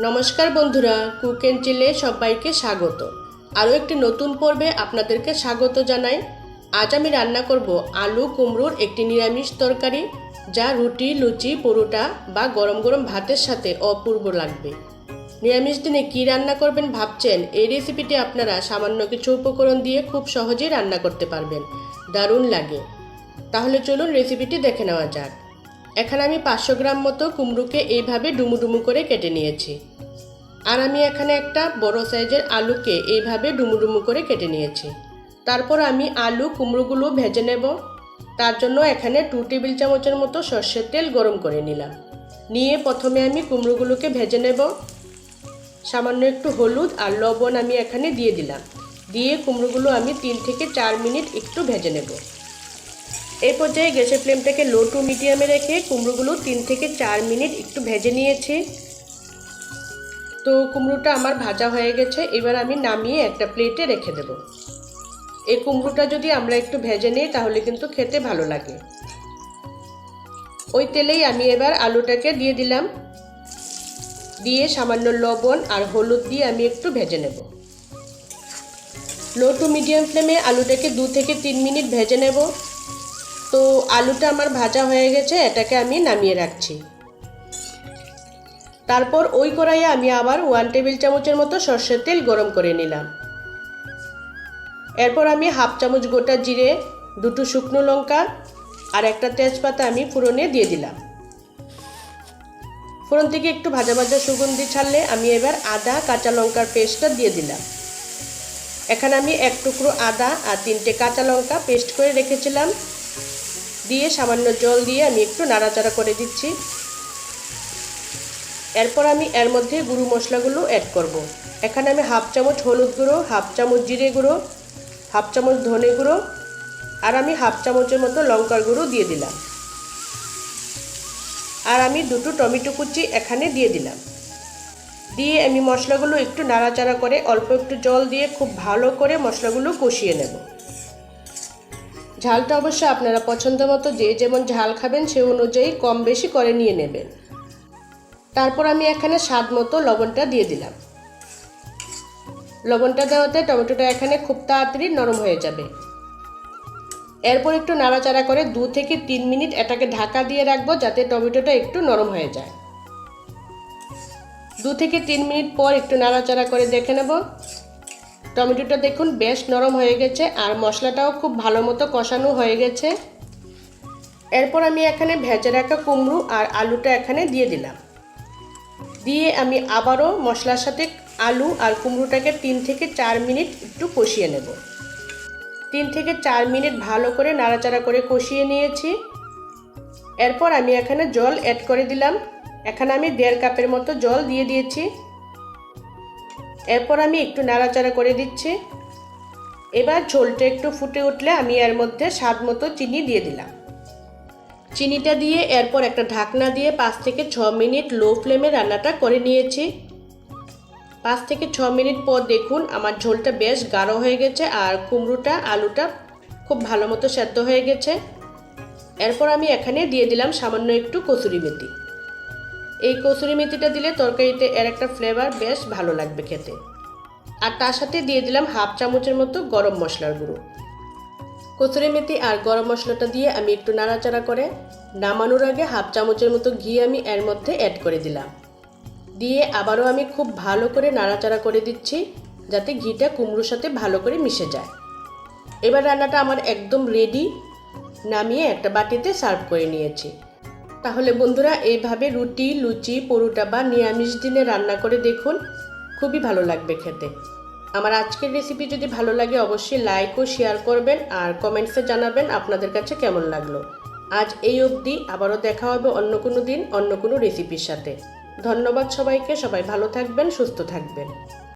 নমস্কার বন্ধুরা, cook and চিলে সবাইকে স্বাগত। আরও একটি নতুন পর্বে আপনাদেরকে স্বাগত জানাই। আজ আমি রান্না করব আলু, কুমড়োর একটি নিরামিষ তরকারি, যা রুটি, লুচি, পরোটা বা গরম গরম ভাতের সাথে অপূর্ব লাগবে। নিরামিষ দিনে কী রান্না করবেন ভাবছেন? এই রেসিপিটি আপনারা সামান্য কিছু উপকরণ দিয়ে খুব সহজেই রান্না করতে পারবেন। দারুণ লাগে। তাহলে চলুন রেসিপিটি দেখে নেওয়া যাক। এখানে আমি পাঁচশো গ্রাম মতো কুমড়োকে এইভাবে ডুমু ডুমু করে কেটে নিয়েছি। আর আমি এখানে একটা বড় সাইজের আলুকে এইভাবে ডুমু ডুমু করে কেটে নিয়েছি। তারপর আমি আলু, কুমড়োগুলো ভেজে নেব। তার জন্য এখানে টু টেবিল চামচের মতো সর্ষের তেল গরম করে নিলাম। নিয়ে প্রথমে আমি কুমড়োগুলোকে ভেজে নেব। সামান্য একটু হলুদ আর লবণ আমি এখানে দিয়ে দিলাম। দিয়ে কুমড়োগুলো আমি তিন থেকে চার মিনিট একটু ভেজে নেব। এই পর্যায়ে গ্যাসের ফ্লেমটাকে লো টু মিডিয়ামে রেখে কুমড়োগুলো তিন থেকে চার মিনিট একটু ভেজে নিয়েছি। তো কুমড়োটা আমার ভাজা হয়ে গেছে, এবার আমি নামিয়ে একটা প্লেটে রেখে দেব। এই কুমড়োটা যদি আমরা একটু ভেজে নিই, তাহলে কিন্তু খেতে ভালো লাগে। ওই তেলেই আমি এবার আলুটাকে দিয়ে দিলাম। দিয়ে সামান্য লবণ আর হলুদ দিয়ে আমি একটু ভেজে নেব। লো টু মিডিয়াম ফ্লেমে আলুটাকে দু থেকে তিন মিনিট ভেজে নেব। তো আলুটা আমার ভাজা হয়ে গেছে, এটাকে আমি নামিয়ে রাখছি। তারপর ওই কড়াইয়ে আমি আবার ওয়ান টেবিল চামচের মতো সর্ষের তেল গরম করে নিলাম। এরপর আমি হাফ চামচ গোটা জিরে, দুটো শুকনো লঙ্কা আর একটা তেজপাতা আমি ফোড়নে দিয়ে দিলাম। ফোড়ন থেকে একটু ভাজা ভাজা সুগন্ধি ছাড়লে আমি এবার আদা, কাঁচা লঙ্কার পেস্টটা দিয়ে দিলাম। এখানে আমি এক টুকরো আদা আর তিনটে কাঁচা লঙ্কা পেস্ট করে রেখেছিলাম। দিয়ে সামান্য জল দিয়ে আমি একটু নাড়াচাড়া করে দিচ্ছি। এরপর আমি এর মধ্যে গুঁড়ো মশলাগুলো অ্যাড করব। এখানে আমি হাফ চামচ হলুদ গুঁড়ো, হাফ চামচ জিরে গুঁড়ো, হাফ চামচ ধনে গুঁড়ো আর আমি হাফ চামচের মতো লঙ্কার গুঁড়ো দিয়ে দিলাম। আর আমি দুটো টমেটো কুচি এখানে দিয়ে দিলাম। দিয়ে আমি মশলাগুলো একটু নাড়াচাড়া করে অল্প একটু জল দিয়ে খুব ভালো করে মশলাগুলো কষিয়ে নেব। ঝালটা অবশ্য আপনারা পছন্দ মতো যে যেমন ঝাল খাবেন, সে অনুযায়ী কম বেশি করে নিয়ে নেবেন। তারপর আমি এখানে স্বাদ মতো লবণটা দিয়ে দিলাম। লবণটা দেওয়াতে টমেটোটা এখানে খুব তাড়াতাড়ি নরম হয়ে যাবে। এরপর একটু নাড়াচাড়া করে দু থেকে তিন মিনিট এটাকে ঢাকা দিয়ে রাখব যাতে টমেটোটা একটু নরম হয়ে যায়। দু থেকে তিন মিনিট পর একটু নাড়াচাড়া করে দেখে নেব। টমেটোটা দেখুন বেশ নরম হয়ে গেছে আর মশলাটাও খুব ভালো মতো কষানো হয়ে গেছে। এরপর আমি এখানে ভেজে রাখা কুমড়ো আর আলুটা এখানে দিয়ে দিলাম। দিয়ে আমি আবারও মশলার সাথে আলু আর কুমড়োটাকে তিন থেকে চার মিনিট একটু কষিয়ে নেব। তিন থেকে চার মিনিট ভালো করে নাড়াচাড়া করে কষিয়ে নিয়েছি। এরপর আমি এখানে জল অ্যাড করে দিলাম। এখানে আমি দেড় কাপের মতো জল দিয়ে দিয়েছি। এরপর আমি একটু নাড়াচাড়া করে দিচ্ছি। এবার ঝোলটা একটু ফুটে উঠলে আমি এর মধ্যে স্বাদ মতো চিনি দিয়ে দিলাম। চিনিটা দিয়ে এরপর একটা ঢাকনা দিয়ে পাঁচ থেকে ছ মিনিট লো ফ্লেমে রান্নাটা করে নিয়েছি। পাঁচ থেকে ছ মিনিট পর দেখুন আমার ঝোলটা বেশ গাঢ় হয়ে গেছে আর কুমড়োটা, আলুটা খুব ভালো মতো সেদ্ধ হয়ে গেছে। এরপর আমি এখানে দিয়ে দিলাম সামান্য একটু কসুরি মেথি। এই কসুরি মেথিটা দিলে তরকারিতে এর একটা ফ্লেভার বেশ ভালো লাগবে খেতে। আর তার সাথে দিয়ে দিলাম হাফ চামচের মতো গরম মশলার গুঁড়ো। কসুরি মেথি আর গরম মশলাটা দিয়ে আমি একটু নাড়াচাড়া করে নামানোর আগে হাফ চামচের মতো ঘি আমি এর মধ্যে অ্যাড করে দিলাম। দিয়ে আবারও আমি খুব ভালো করে নাড়াচাড়া করে দিচ্ছি যাতে ঘিটা কুমড়োর সাথে ভালো করে মিশে যায়। এবার রান্নাটা আমার একদম রেডি নামিয়ে একটা বাটিতে সার্ভ করে নিয়েছি। তাহলে বন্ধুরা, এইভাবে রুটি, লুচি, পরোটা বা নিরামিষ দিনে রান্না করে দেখুন। খুবই ভালো লাগবে খেতে। আমার আজকের রেসিপি যদি ভালো লাগে, অবশ্যই লাইক ও শেয়ার করবেন আর কমেন্টসে জানাবেন আপনাদের কাছে কেমন লাগল। আজ এই অবধি, আবারও দেখা হবে অন্য কোনো দিন, অন্য কোনো রেসিপির সাথে। ধন্যবাদ সবাইকে, সবাই ভালো থাকবেন, সুস্থ থাকবেন।